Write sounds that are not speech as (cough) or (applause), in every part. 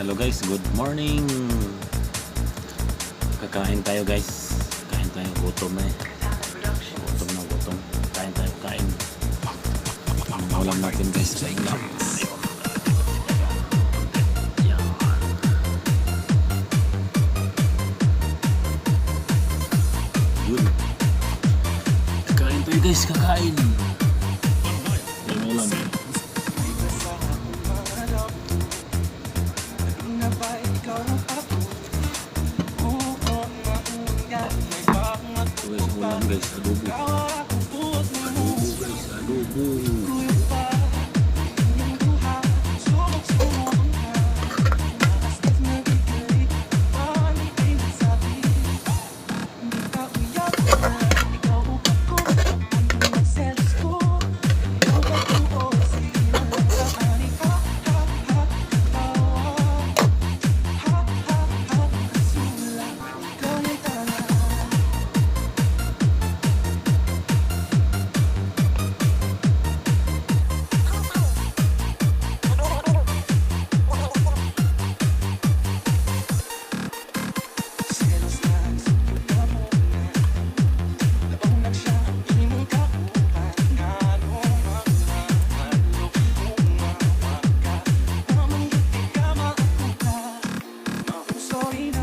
Hello guys, good morning. Kakain tayo guys. Kain tayo, gutom na eh. Gutom na, gutom. Kain tayo, kain. Ang ulam natin guys, sa England. Yun. Kakain tayo guys, kakain. Kakain. hombres, a los hombres, a los. 所以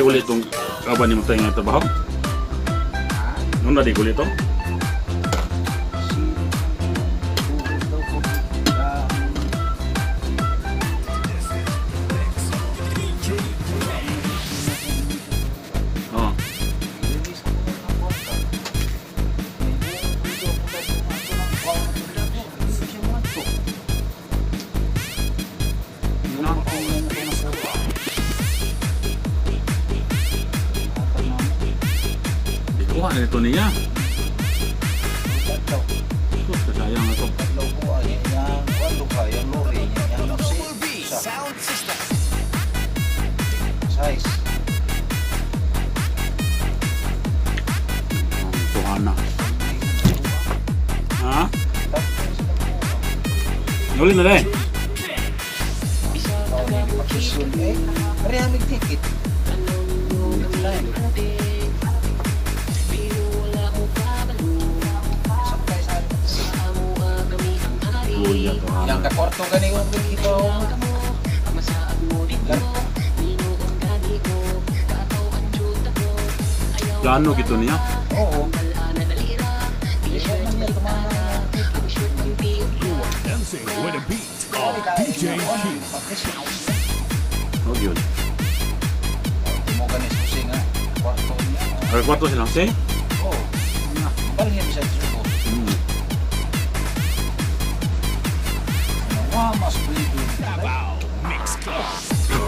tadi ulit itong kaban ni mo tayo nga trabaho? Nung tadi ulit ito? Ito niya. Sus, kasayang ito. Double B Sound System. Size. Ang tuhana. Ha? Nuli na rin. Na ipakisyon eh. Yang tuhana. ka kwarto gani yung ikaw. Plano gitu niya. Oo. Ikaw man niya tumama na Dancing with a beat of DJ King. Oh, yun. Mo gani susi nga kwarto niya. Ay,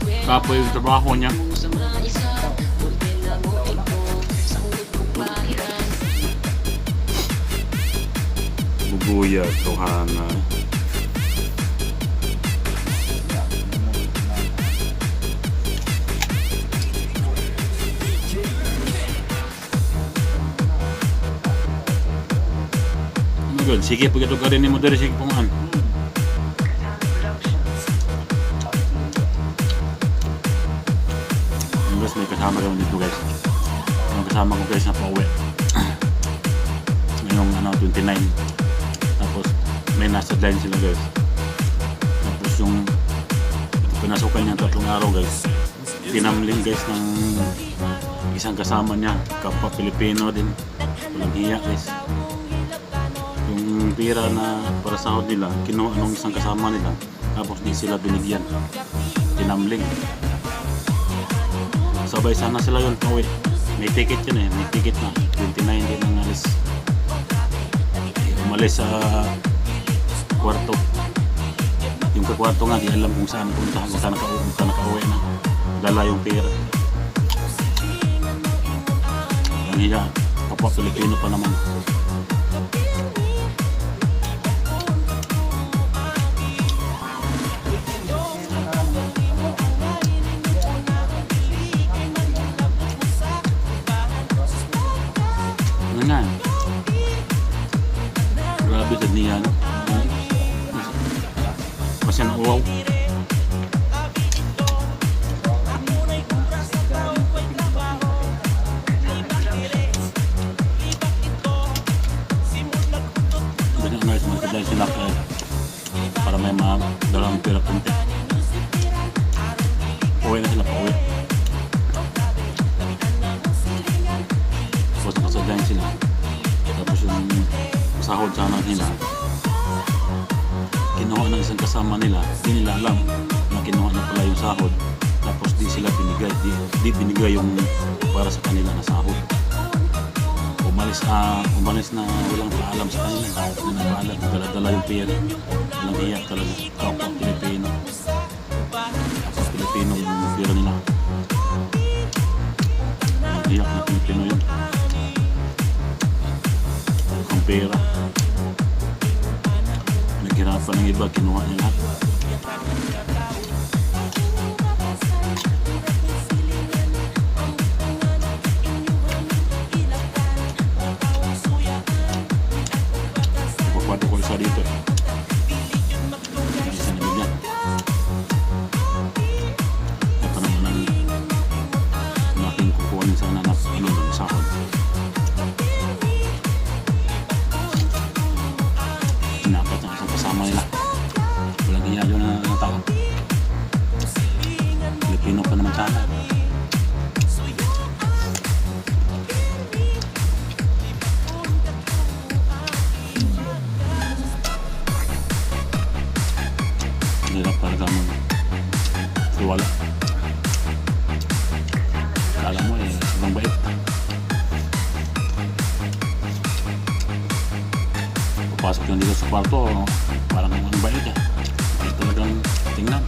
Kapoy yung trabaho niya. Bubuya. Oh my God, sige, pagkito ka rin ni mo diri sige pungan. Guys, may kasama rin dito guys. Yung kasama ko guys na pauwi. Ngayong ano, 29. Tapos may nasa line sila guys. Tapos yung pinasukan niya tatlong araw guys. Tinamling guys ng isang kasama niya. Kapwa Pilipino din. Walang hiya guys. Yung pira na para sahod nila, kinuha nung isang kasama nila. Tapos di sila binigyan. Tinamling. Sabay sana sila yun pauwi. May ticket yun eh, may ticket na. 29 din ang alis. Umalis sa kwarto. Yung kakwarto nga, di alam kung saan punta, saan nakauwi, saan nakauwi na. Dala yung pera. Ang hiya, kapwa Pilipino pa naman. Sahod sana nila, kinuha ng isang kasama nila, hindi nila alam. kinuha na pala yung sahod. Tapos di sila binigay, di, di binigay yung para sa kanila na sahod. Umalis na, umalis na walang paalam sa kanila. Kahit na nagpaalam, dala-dala yung pera. Walang hiya talaga. Kapwa Pilipino. Kapwa Pilipino yung pera nila. Walang hiya na Pilipino yun. Ang pera. Naghirapan ng iba, kinuha niya lahat. Ipapato ko isa dito. Isa na bigyan. Ito naman Papasok yun dito sa kwarto, parang ang bait eh. Bait talagang tingnan.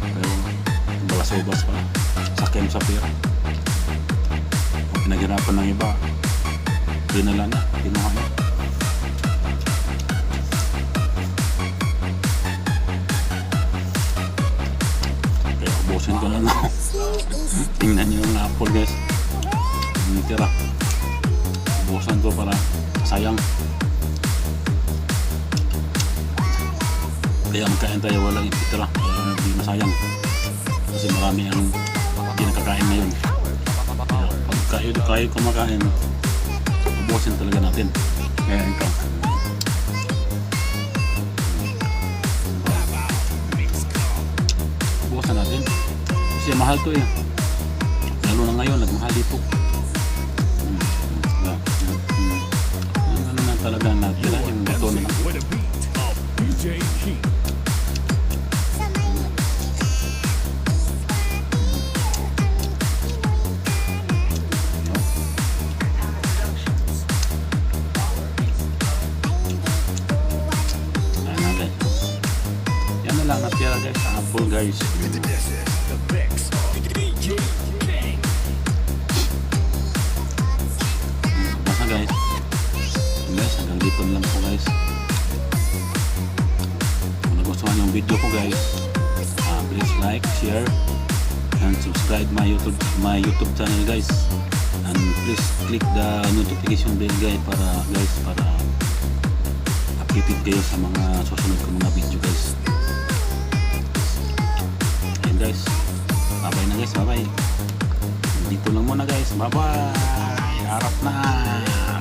Pero balas-ubas pa. Sakim sa pera. Kung pinaghirapan ng iba, dinala na, kinuha na. Kaya ubusin ko na lang. (laughs) Tingnan nyo yung apple guys. Yung tira. Ubusan ko para sayang. Kaya magkain tayo walang ititira. Kaya hindi masayang. Kasi marami ang hindi nakakain ngayon. Kaya pag kayo, kayo kumakain, ubusin talaga natin. Kaya ikaw. Ubusan natin. Kasi mahal to eh. Lalo na ngayon, nagmahal dito. Dito lang po guys. Kung nagustuhan yung video ko guys, uh, please like, share, and subscribe my YouTube my YouTube channel guys. And please click the notification bell guys para guys para updated kayo sa mga susunod ko mga video guys. Ayan guys. Bye-bye na guys. Bye-bye. Dito lang muna guys. Bye-bye. Harap na.